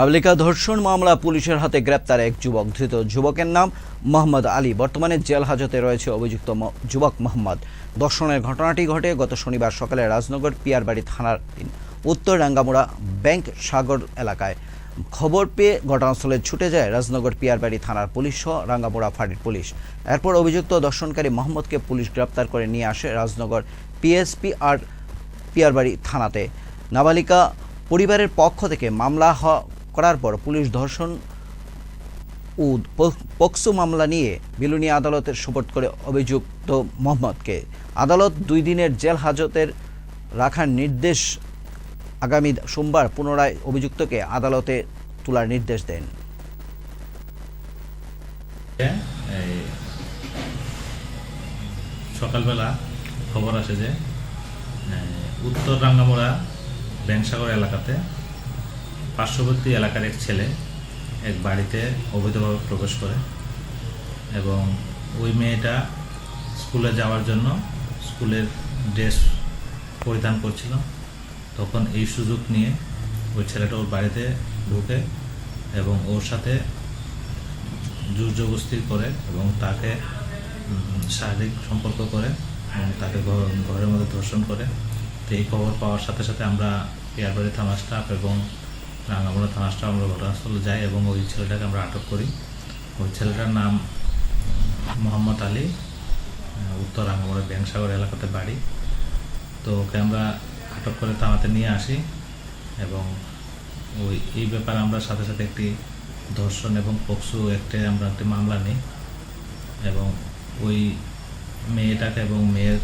নাবালিকা ধর্ষণ মামলা পুলিশের হাতে গ্রেপ্তার এক যুবক। ধৃত যুবকের নাম মোহাম্মদ আলী। বর্তমানে জেল হাজতে রয়েছে অভিযুক্ত যুবক মোহাম্মদ। ধর্ষণের ঘটনাটি ঘটে গত শনিবার সকালে রাজনগর পিয়ারবাড়ি থানার উত্তর রাঙ্গামুড়া ব্যাংক সাগর এলাকায়। খবর পেয়ে ঘটনাস্থলে ছুটে যায় রাজনগর পিয়ারবাড়ি থানার পুলিশ সহ রাঙ্গামুড়া ফাঁড়ির পুলিশ। এরপর অভিযুক্ত দর্শনকারী মোহাম্মদকে পুলিশ গ্রেপ্তার করে নিয়ে আসে রাজনগর পিএসপি আর পিয়ারবাড়ি থানাতে। নাবালিকা পরিবারের পক্ষ থেকে মামলা করার পর পুলিশ ধর্ষণ ও পক্সো মামলা নিয়ে বিলুনিয়া আদালতের সুপোর্ট করে অভিযুক্ত মোহাম্মদকে। আদালত দুই দিনের জেল হাজতের রাখার নির্দেশ আগামী সোমবার পুনরায় অভিযুক্তকে আদালতে তোলার নির্দেশ দেন। সকালবেলা খবর আসে যে উত্তর রাঙ্গামোড়া ব্যাংসাগর এলাকাতে পার্শ্ববর্তী এলাকার এক ছেলে এক বাড়িতে অবৈধভাবে প্রবেশ করে এবং ওই মেয়েটা স্কুলে যাওয়ার জন্য স্কুলের ড্রেস পরিধান করছিল। তখন এই সুযোগ নিয়ে ওই ছেলেটা ওর বাড়িতে ঢুকে এবং ওর সাথে জোর জবস্তি করে এবং তাকে শারীরিক সম্পর্ক করে এবং তাকে ঘর- ঘরের মধ্যে ধর্ষণ করে। তো এই খবর পাওয়ার সাথে সাথে আমরা পিয়ারবাড়ি থানা স্টাফ এবং রাঙ্গামোড়া থানা স্টাফ আমরা ঘটনাস্থলে যাই এবং ওই ছেলেটাকে আমরা আটক করি। ওই ছেলেটার নাম মোহাম্মদ আলী উত্তর রাঙ্গামোড়া ব্যাংসাগর এলাকাতে বাড়ি। তো ওকে আমরা আটক করে থানাতে নিয়ে আসি এবং ওই, এই ব্যাপারে আমরা সাথে সাথে একটি ধর্ষণ এবং পক্সো একটা আমরা একটি মামলা নিই এবং ওই মেয়েটাকে এবং মেয়ের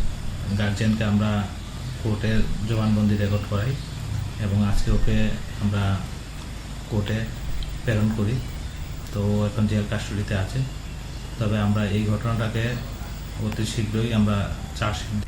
গার্জেনকে আমরা কোর্টের জবানবন্দি রেকর্ড করাই। এবং আজকে ওকে আমরা কোর্টে প্রেরণ করি। তো এখন জেল কাস্টডিতে আছে। তবে আমরা এই ঘটনাটাকে অতি শীঘ্রই আমরা চার্জশিট